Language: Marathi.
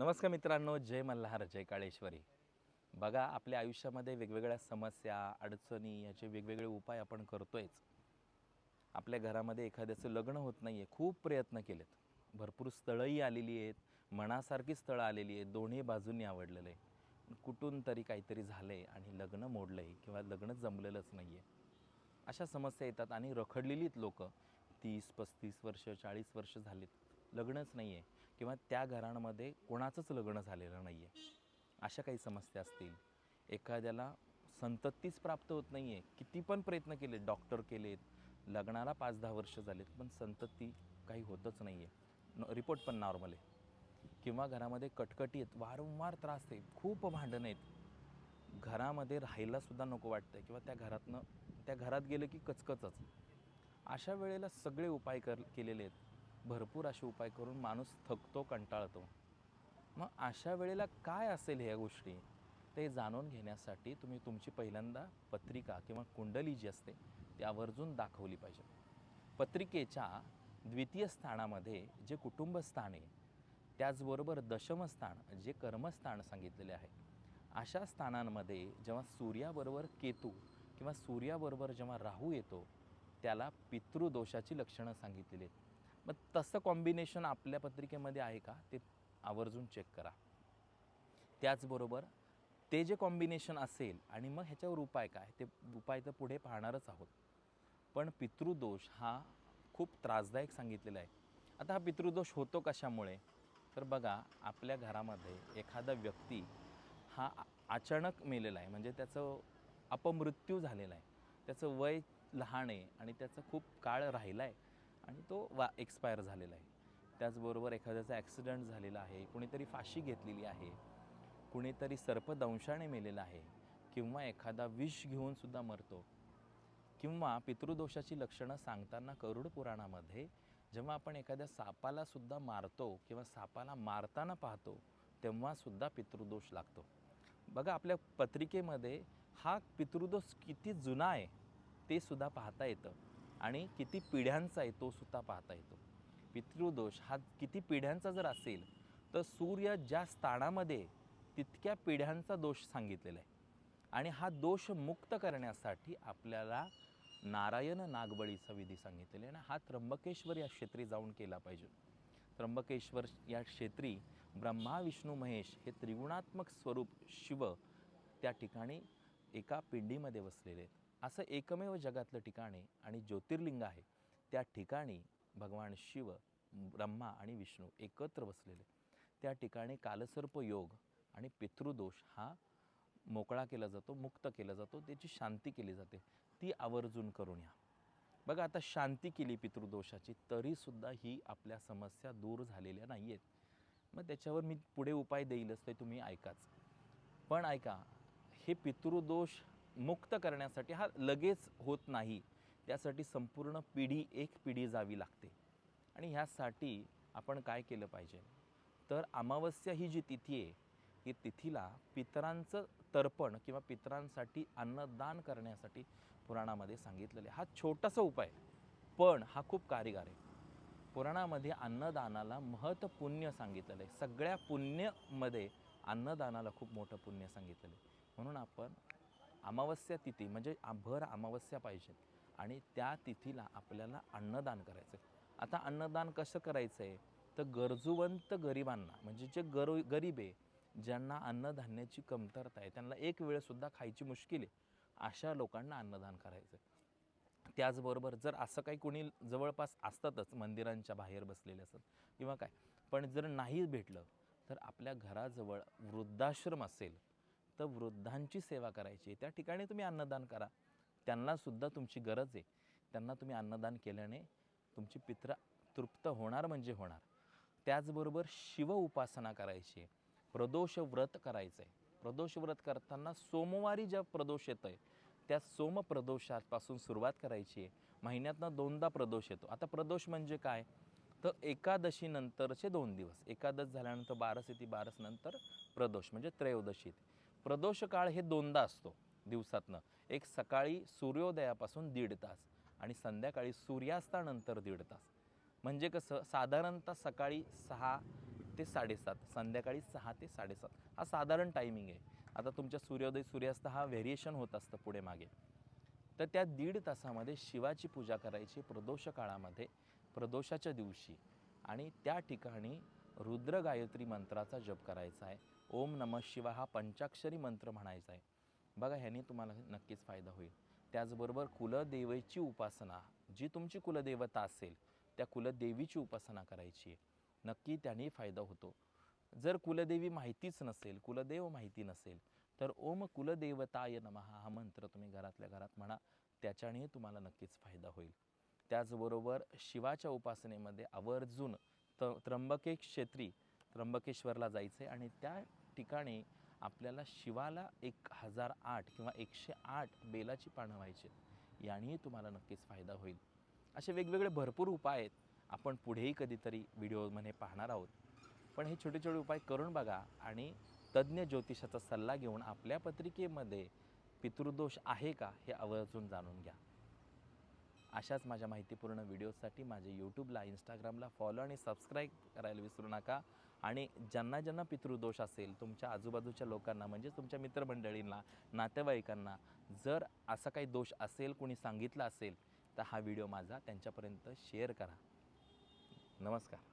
नमस्कार मित्रांनो जय मल्हार जय काळेश्वरी. बघा आपल्या आयुष्यामध्ये वेगवेगळ्या समस्या अडचणी याचे वेगवेगळे उपाय आपण करतोयच. आपल्या घरामध्ये एखाद्याचं लग्न होत नाही आहे खूप प्रयत्न केलेत. भरपूर स्थळंही आलेली आहेत मनासारखी स्थळं आलेली आहेत दोन्ही बाजूंनी आवडलेलं. आहे कुठून तरी काहीतरी झालं आहे आणि लग्न मोडलं आहे किंवा लग्न जमलेलंच नाही आहे अशा समस्या येतात आणि रखडलेलीत लोक. तीस पस्तीस वर्ष चाळीस वर्ष झालीत. लग्नच नाही आहे किंवा त्या घरांमध्ये कोणाचंच लग्न झालेलं नाही आहे अशा काही समस्या असतील. एखाद्याला संततीच प्राप्त होत नाही आहे किती पण प्रयत्न केले डॉक्टर केलेत लग्नाला पाच दहा वर्ष झालेत पण संतती काही होतच नाही आहे रिपोर्ट पण नॉर्मल आहे. किंवा घरामध्ये कटकटी आहेत वारंवार त्रास आहे खूप भांडणं आहेत. घरामध्ये राहायलासुद्धा नको वाटतं किंवा त्या घरातनं त्या घरात गेलं की कचकचच. अशा वेळेला सगळे उपाय कर केलेले आहेत. भरपूर असे उपाय करून माणूस थकतो कंटाळतो. मग अशा वेळेला काय असेल ह्या गोष्टी? ते जाणून घेण्यासाठी तुम्ही तुमची पहिल्यांदा पत्रिका किंवा कुंडली जी असते ती आवर्जून दाखवली पाहिजे. पत्रिकेच्या द्वितीय स्थानामध्ये जे कुटुंबस्थान आहे त्याचबरोबर दशमस्थान जे कर्मस्थान सांगितलेले आहे अशा स्थानांमध्ये जेव्हा सूर्याबरोबर केतू किंवा सूर्याबरोबर जेव्हा राहू येतो त्याला पितृदोषाची लक्षणं सांगितलेली आहेत. मग तसं कॉम्बिनेशन आपल्या पत्रिकेमध्ये आहे का? ते आवर्जून चेक करा. त्याचबरोबर ते जे कॉम्बिनेशन असेल आणि मग ह्याच्यावर उपाय काय? ते उपाय तर पुढे पाहणारच आहोत. पण पितृदोष हा खूप त्रासदायक सांगितलेला आहे. आता हा पितृदोष होतो कशामुळे? तर बघा आपल्या घरामध्ये एखादा व्यक्ती हा अचानक मेलेला आहे. म्हणजे त्याचं अपमृत्यू झालेला आहे. त्याचं वय लहान आहे आणि त्याचं खूप काळ राहिला आहे आणि तो वा एक्सपायर झालेला आहे. त्याचबरोबर एखाद्याचा ॲक्सिडंट झालेला आहे कुणीतरी फाशी घेतलेली आहे कुणीतरी सर्पदंशाने मेलेला आहे किंवा एखादा विष घेऊन सुद्धा मरतो किंवा पितृदोषाची लक्षणं सांगताना करुड पुराणामध्ये जेव्हा आपण एखाद्या सापालासुद्धा मारतो किंवा सापाला मारताना पाहतो तेव्हासुद्धा पितृदोष लागतो. बघा आपल्या पत्रिकेमध्ये हा पितृदोष किती जुना आहे ते सुद्धा पाहता येतं. आणि किती पिढ्यांचा आहे तो सुद्धा पाहता येतो. पितृदोष हा किती पिढ्यांचा जर असेल तर सूर्य ज्या स्थानामध्ये तितक्या पिढ्यांचा दोष सांगितलेला आहे. आणि हा दोष मुक्त करण्यासाठी आपल्याला नारायण नागबळीचा विधी सांगितलेला आहे. आणि हा त्र्यंबकेश्वर या क्षेत्री जाऊन केला पाहिजे. त्र्यंबकेश्वर या क्षेत्री ब्रह्मा विष्णू महेश हे त्रिगुणात्मक स्वरूप शिव त्या ठिकाणी एका पिंडीमध्ये बसलेले आहेत. असं एकमेव जगातलं ठिकाण आहे आणि ज्योतिर्लिंग आहे त्या ठिकाणी भगवान शिव ब्रह्मा आणि विष्णू एकत्र बसलेले. त्या ठिकाणी कालसर्प योग आणि पितृदोष हा मोकळा केला जातो मुक्त केला जातो त्याची शांती केली जाते. ती आवर्जून करून या. बघा आता शांती केली पितृदोषाची तरीसुद्धा ही आपल्या समस्या दूर झालेल्या नाही आहेत मग त्याच्यावर मी पुढे उपाय देईलच ते तुम्ही ऐकाच. पण ऐका हे पितृदोष मुक्त करण्यासाठी हा लगेच होत नाही. त्यासाठी संपूर्ण पिढी एक पिढी जावी लागते. आणि ह्यासाठी आपण काय केलं पाहिजे? तर अमावस्या ही जी तिथी आहे ती तिथीला पितरांचं तर्पण किंवा पितरांसाठी अन्नदान करण्यासाठी पुराणामध्ये सांगितलेलं आहे. हा छोटासा उपाय पण हा खूप कारीगार आहे. पुराणामध्ये अन्नदानाला महत्त्व पुण्य सांगितलेलं आहे. सगळ्या पुण्यमध्ये अन्नदानाला खूप मोठं पुण्य सांगितलेलं आहे. म्हणून आपण अमावस्या तिथी म्हणजे भर अमावस्या पाहिजे. आणि त्या तिथीला आपल्याला अन्नदान करायचं आहे आता अन्नदान कसं करायचं आहे तर गरजूवंत गरिबांना म्हणजे जे गर गरीब आहे ज्यांना अन्नधान्याची कमतरता आहे त्यांना एक वेळसुद्धा खायची मुश्किल आहे अशा लोकांना अन्नदान करायचं आहे त्याचबरोबर जर असं काही कोणी जवळपास असतातच मंदिरांच्या बाहेर बसलेले असतात किंवा काय पण जर नाही भेटलं तर आपल्या घराजवळ वृद्धाश्रम असेल तर वृद्धांची सेवा करायची. त्या ठिकाणी तुम्ही अन्नदान करा. त्यांनासुद्धा तुमची गरज आहे. त्यांना तुम्ही अन्नदान केल्याने तुमची पित्र तृप्त होणार म्हणजे होणार. त्याचबरोबर शिव उपासना करायची. आहे प्रदोष व्रत करायचं आहे प्रदोष व्रत करताना सोमवारी ज्या प्रदोष येतं आहे त्या सोम प्रदोषापासून सुरुवात करायची. आहे महिन्यातनं दोनदा प्रदोष येतो. आता प्रदोष म्हणजे काय? तर एकादशीनंतरचे दोन दिवस. एकादश झाल्यानंतर बारस येते. बारसनंतर प्रदोष म्हणजे त्रयोदशी येते प्रदोष काळ हे दोनदा असतो दिवसातनं. एक सकाळी सूर्योदयापासून दीड तास आणि संध्याकाळी सूर्यास्तानंतर दीड तास. म्हणजे कसं? साधारणतः सकाळी सहा ते साडेसात संध्याकाळी सहा ते साडेसात. हा साधारण टायमिंग आहे. आता तुमच्या सूर्योदय सूर्यास्त हा व्हेरिएशन होत असतं पुढे मागे. तर त्या दीड तासामध्ये शिवाची पूजा करायची प्रदोष काळामध्ये प्रदोषाच्या दिवशी. आणि त्या ठिकाणी रुद्र गायत्री मंत्राचा जप करायचा आहे. ओम नम शिवा हा पंचाक्षरी मंत्र म्हणायचा आहे. बघा ह्याने तुम्हाला नक्कीच फायदा होईल. त्याचबरोबर कुलदेवीची उपासना. जी तुमची कुलदेवता असेल त्या कुलदेवीची उपासना करायची आहे. नक्की त्याने फायदा होतो. जर कुलदेवी माहितीच नसेल कुलदेव माहिती नसेल तर ओम कुलदेवताय नमः हा मंत्र तुम्ही घरातल्या घरात म्हणा. त्याच्यानेही तुम्हाला नक्कीच फायदा होईल. त्याचबरोबर शिवाच्या उपासनेमध्ये आवर्जून त त्र्यंबके क्षेत्री त्र्यंबकेश्वरला जायचं आहे आणि त्या ठिकाणी आपल्याला शिवाला एक हजार आठ किंवा एकशे आठ बेलाची पानं व्हायची यानेही तुम्हाला नक्कीच फायदा होईल. असे वेगवेगळे भरपूर उपाय आहेत. आपण पुढेही कधीतरी व्हिडिओमध्ये पाहणार आहोत. पण हे छोटे छोटे उपाय करून बघा आणि तज्ज्ञ ज्योतिषाचा सल्ला घेऊन आपल्या पत्रिकेमध्ये पितृदोष आहे का हे आवर्जून जाणून घ्या. अशाच माझ्या माहितीपूर्ण व्हिडिओसाठी माझ्या यूट्यूबला इंस्टाग्रामला फॉलो आणि सबस्क्राईब करायला विसरू नका. आणि ज्यांना ज्यांना पितृदोष असेल तुमच्या आजूबाजूच्या लोकांना म्हणजे तुमच्या मित्रमंडळींना नातेवाईकांना जर असा काही दोष असेल कोणी सांगितला असेल तर हा व्हिडिओ माझा त्यांच्यापर्यंत शेअर करा. नमस्कार.